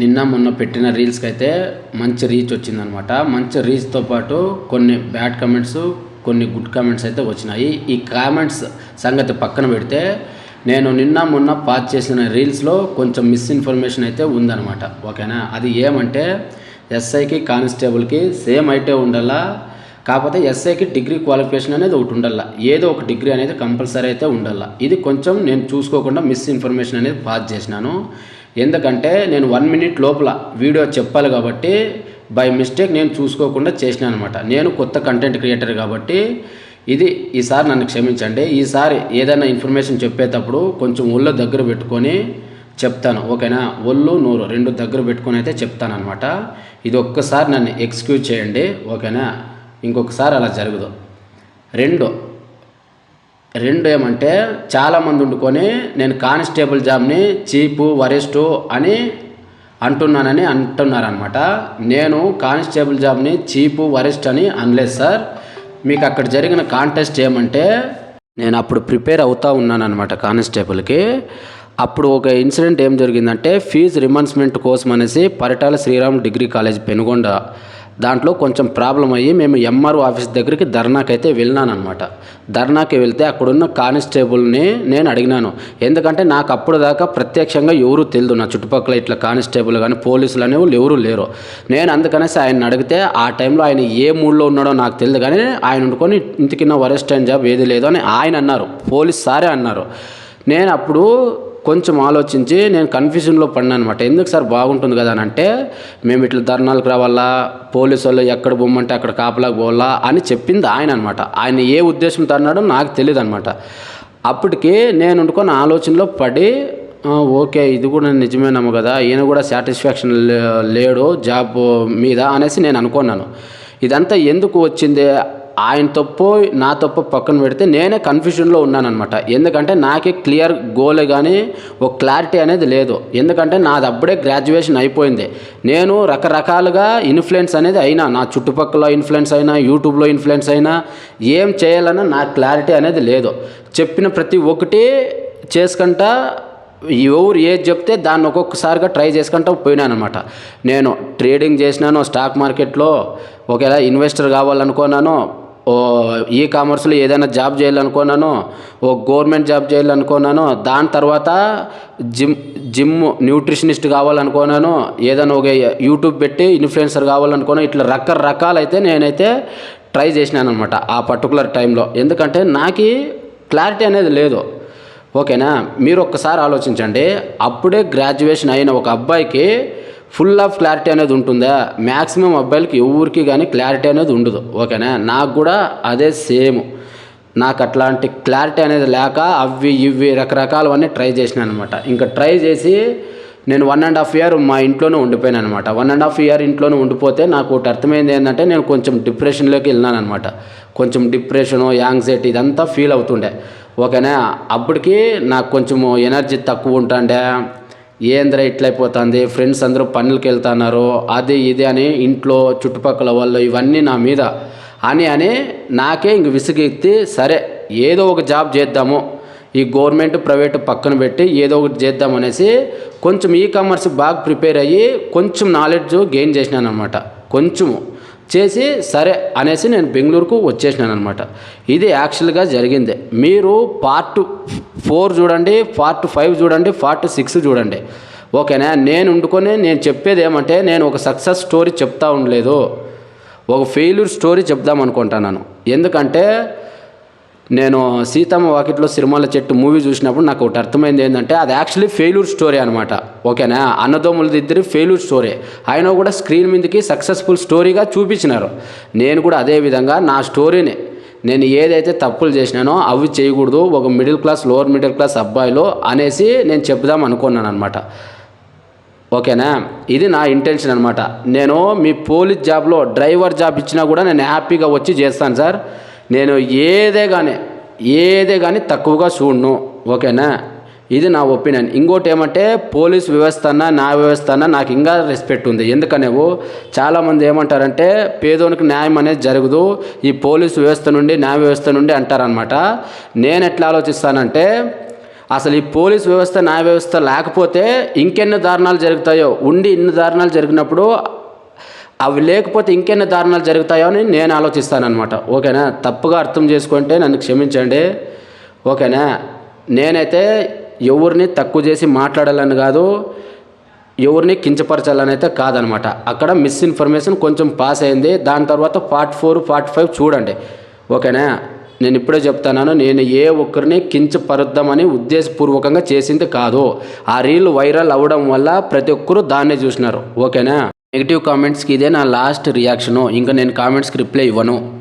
నిన్న మొన్న పెట్టిన రీల్స్కి అయితే మంచి రీచ్ వచ్చిందనమాట మంచి రీచ్తో పాటు కొన్ని బ్యాడ్ కమెంట్స్ కొన్ని గుడ్ కామెంట్స్ అయితే వచ్చినాయి. ఈ కామెంట్స్ సంగతి పక్కన పెడితే నేను నిన్న మొన్న పాస్ చేసిన రీల్స్లో కొంచెం మిస్ఇన్ఫర్మేషన్ అయితే ఉందన్నమాట. ఓకేనా? అది ఏమంటే ఎస్ఐకి కానిస్టేబుల్కి సేమ్ అయితే ఉండాలా కాకపోతే ఎస్ఐకి డిగ్రీ క్వాలిఫికేషన్ అనేది ఒకటి ఉండాల ఏదో ఒక డిగ్రీ అనేది కంపల్సరీ అయితే ఉండాల ఇది కొంచెం నేను చూసుకోకుండా మిస్ఇన్ఫర్మేషన్ అనేది పాస్ చేసినాను. ఎందుకంటే నేను వన్ మినిట్ లోపల వీడియో చెప్పాలి కాబట్టి బై మిస్టేక్ నేను చూసుకోకుండా చేసిన అనమాట నేను కొత్త కంటెంట్ క్రియేటర్ కాబట్టి ఇది ఈసారి నన్ను క్షమించండి. ఈసారి ఏదైనా ఇన్ఫర్మేషన్ చెప్పేటప్పుడు కొంచెం ఒళ్ళు దగ్గర పెట్టుకొని చెప్తాను. ఓకేనా? ఒళ్ళు నోరు రెండు దగ్గర పెట్టుకొని అయితే చెప్తాను అనమాట ఇది ఒక్కసారి నన్ను ఎక్స్క్యూజ్ చేయండి. ఓకేనా? ఇంకొకసారి అలా జరగదు. రెండు రెండు ఏమంటే చాలామంది వండుకొని నేను కానిస్టేబుల్ జాబ్ని చీపు వరెస్టు అని అంటున్నానని అంటున్నారనమాట నేను కానిస్టేబుల్ జాబ్ని చీపు వరెస్ట్ అని అనలేదు సార్. మీకు అక్కడ జరిగిన కాంటెస్ట్ ఏమంటే నేను అప్పుడు ప్రిపేర్ అవుతూ ఉన్నాను అనమాట కానిస్టేబుల్కి. అప్పుడు ఒక ఇన్సిడెంట్ ఏం జరిగిందంటే ఫీజు రిమన్స్మెంట్ కోసం అనేసి పరిటాల శ్రీరామ్ డిగ్రీ కాలేజ్ పెనుగొండ దాంట్లో కొంచెం ప్రాబ్లం అయ్యి మేము ఎంఆర్ఓ ఆఫీస్ దగ్గరికి ధర్నాకైతే వెళ్ళినానమాట అనమాట ధర్నాకి వెళ్తే అక్కడున్న కానిస్టేబుల్ని నేను అడిగినాను. ఎందుకంటే నాకు అప్పుడు దాకా ప్రత్యక్షంగా ఎవరు తెలియదు నా చుట్టుపక్కల ఇట్లా కానిస్టేబుల్ కానీ పోలీసులు అనేవాళ్ళు ఎవరు లేరు. నేను అందుకనేసి ఆయన అడిగితే ఆ టైంలో ఆయన ఏ మూడ్లో ఉన్నాడో నాకు తెలియదు కానీ ఆయన వండుకొని ఇంటికిన్న వరెస్ట్ అండ్ జాబ్ ఏది లేదు అని ఆయన అన్నారు. పోలీస్ సారే అన్నారు. నేను అప్పుడు కొంచెం ఆలోచించి నేను కన్ఫ్యూజన్లో పడినా అనమాట ఎందుకు సార్ బాగుంటుంది కదా అని అంటే మేము ఇట్లా ధర్నాలకు రావాలా పోలీసు వాళ్ళు ఎక్కడ బొమ్మంటే అక్కడ కాపలాకు పోవాలా అని చెప్పింది ఆయన అనమాట ఆయన ఏ ఉద్దేశంతో అన్నాడో నాకు తెలియదు అనమాట అప్పటికి నేను వండుకొని ఆలోచనలో పడి ఓకే ఇది కూడా నిజమేనమ్మ కదా ఈయన కూడా సాటిస్ఫాక్షన్ లేడు జాబ్ మీద అనేసి నేను అనుకున్నాను. ఇదంతా ఎందుకు వచ్చింది? ఆయన తప్పు నా తప్పు పక్కన పెడితే నేనే కన్ఫ్యూజన్లో ఉన్నానన్నమాట. ఎందుకంటే నాకే క్లియర్ గోలే కానీ ఒక క్లారిటీ అనేది లేదు. ఎందుకంటే నాది అప్పుడే గ్రాడ్యుయేషన్ అయిపోయింది. నేను రకరకాలుగా ఇన్ఫ్లుయెన్స్ అనేది అయినా నా చుట్టుపక్కల ఇన్ఫ్లుయెన్స్ అయినా యూట్యూబ్లో ఇన్ఫ్లుయెన్స్ అయినా ఏం చేయాలన్నా నాకు క్లారిటీ అనేది లేదు. చెప్పిన ప్రతి ఒక్కటి చేసుకుంటా ఎవరు ఏది చెప్తే దాన్ని ఒక్కొక్కసారిగా ట్రై చేసుకుంటూ పోయినాను అనమాట నేను ట్రేడింగ్ చేసినాను స్టాక్ మార్కెట్లో ఒకవేళ ఇన్వెస్టర్ కావాలనుకున్నాను ఓ ఈ కామర్స్లో ఏదైనా జాబ్ చేయాలనుకున్నాను ఓ గవర్నమెంట్ జాబ్ చేయాలనుకున్నాను దాని తర్వాత జిమ్ జిమ్ న్యూట్రిషనిస్ట్ కావాలనుకున్నాను ఏదైనా ఒక యూట్యూబ్ పెట్టి ఇన్ఫ్లుయెన్సర్ కావాలనుకున్నాను ఇట్లా రకరకాలైతే నేనైతే ట్రై చేసినాను అనమాట ఆ పర్టికులర్ టైంలో. ఎందుకంటే నాకు క్లారిటీ అనేది లేదు. ఓకేనా? మీరు ఒక్కసారి ఆలోచించండి. అప్పుడే గ్రాడ్యుయేషన్ అయిన ఒక అబ్బాయికి ఫుల్ ఆఫ్ క్లారిటీ అనేది ఉంటుందా? మ్యాక్సిమం అబ్బాయిలకి ఎవరికి కానీ క్లారిటీ అనేది ఉండదు. ఓకేనా? నాకు కూడా అదే సేమ్. నాకు అట్లాంటి క్లారిటీ అనేది లేక అవి ఇవి రకరకాలవన్నీ ట్రై చేసినాను అనమాట ఇంకా ట్రై చేసి నేను వన్ అండ్ హాఫ్ ఇయర్ మా ఇంట్లోనే ఉండిపోయాను అనమాట వన్ అండ్ హాఫ్ ఇయర్ ఇంట్లోనే ఉండిపోతే నాకు ఒకటి అర్థమైంది ఏంటంటే నేను కొంచెం డిప్రెషన్లోకి వెళ్ళినాను అనమాట కొంచెం డిప్రెషను యాంగ్జైటీ ఇదంతా ఫీల్ అవుతుండే. ఓకేనా? అప్పటికి నాకు కొంచెము ఎనర్జీ తక్కువ ఉంటుండే. ఏంద్రా ఇట్లయిపోతుంది ఫ్రెండ్స్ అందరూ పనులకి వెళ్తున్నారు అది ఇది అని ఇంట్లో చుట్టుపక్కల వాళ్ళు ఇవన్నీ నా మీద. అని అని నాకే ఇంక విసుగెత్తి సరే ఏదో ఒక జాబ్ చేద్దాము. ఈ గవర్నమెంట్ ప్రైవేట్ పక్కన పెట్టి ఏదో ఒకటి చేద్దాం అనేసి కొంచెం ఈ కామర్స్ బాగా ప్రిపేర్ అయ్యి కొంచెం నాలెడ్జ్ గెయిన్ చేసినాను అనమాట కొంచెము. చేసి సరే అనేసి నేను బెంగళూరుకు వచ్చేసినాను అనమాట ఇది యాక్చువల్గా జరిగింది. మీరు పార్ట్ ఫోర్ చూడండి పార్ట్ ఫైవ్ చూడండి పార్ట్ సిక్స్ చూడండి. ఓకేనా? నేను వండుకొని నేను చెప్పేది ఏమంటే నేను ఒక సక్సెస్ స్టోరీ చెప్తా ఉండలేదు. ఒక ఫెయిల్యూర్ స్టోరీ చెప్దాం అనుకుంటున్నాను. ఎందుకంటే నేను సీతమ్మ వాకిట్లో సినిమాల చెట్టు మూవీ చూసినప్పుడు నాకు ఒకటి అర్థమైంది ఏంటంటే అది యాక్చువల్లీ ఫెయిల్యూర్ స్టోరీ అనమాట ఓకేనా? అన్నదమ్ములది ఇద్దరు ఫెయిల్యూర్ స్టోరీ ఆయన కూడా స్క్రీన్ మీదకి సక్సెస్ఫుల్ స్టోరీగా చూపించినారు. నేను కూడా అదే విధంగా నా స్టోరీని నేను ఏదైతే తప్పులు చేసినానో అవి చేయకూడదు ఒక middle class lower middle class అబ్బాయిలో అనేసి నేను చెప్దాం అనుకున్నాను అనమాట ఓకేనా? ఇది నా ఇంటెన్షన్ అనమాట నేను మీ పోలీస్ జాబ్లో డ్రైవర్ జాబ్ ఇచ్చినా కూడా నేను హ్యాపీగా వచ్చి చేస్తాను సార్. నేను ఏదే కానీ ఏదే కానీ తక్కువగా చూడను ఓకేనా? ఇది నా ఒపీనియన్. ఇంకోటి ఏమంటే పోలీస్ వ్యవస్థ అన్న నా వ్యవస్థ అన్న నాకు ఇంకా రెస్పెక్ట్ ఉంది. ఎందుకనేవో చాలామంది ఏమంటారంటే పేదోనికి న్యాయం అనేది జరగదు ఈ పోలీస్ వ్యవస్థ నుండి న్యాయ వ్యవస్థ నుండి అంటారనమాట నేను ఎట్లా ఆలోచిస్తానంటే అసలు ఈ పోలీస్ వ్యవస్థ న్యాయ వ్యవస్థ లేకపోతే ఇంకెన్ని దారుణాలు జరుగుతాయో ఉండి ఇన్ని దారుణాలు జరిగినప్పుడు అవి లేకపోతే ఇంకెన్ని దారుణాలు జరుగుతాయో అని నేను ఆలోచిస్తానన్నమాట. ఓకేనా? తప్పుగా అర్థం చేసుకుంటే నన్ను క్షమించండి. ఓకేనా? నేనైతే ఎవరిని తక్కువ చేసి మాట్లాడాలని కాదు ఎవరిని కించపరచాలని అయితే కాదనమాట అక్కడ మిస్ఇన్ఫర్మేషన్ కొంచెం పాస్ అయింది. దాని తర్వాత పార్ట్ ఫోర్ పార్ట్ ఫైవ్ చూడండి. ఓకేనా? నేను ఇప్పుడే చెప్తున్నాను నేను ఏ ఒక్కరిని కించపరుద్దామని ఉద్దేశపూర్వకంగా చేసింది కాదు. ఆ రీల్ వైరల్ అవ్వడం వల్ల ప్రతి ఒక్కరూ దాన్నే చూసినారు. ఓకేనా? నెగిటివ్ కామెంట్స్కి ఇదే నా లాస్ట్ రియాక్షను. ఇంకా నేను కామెంట్స్కి రిప్లై ఇవ్వను.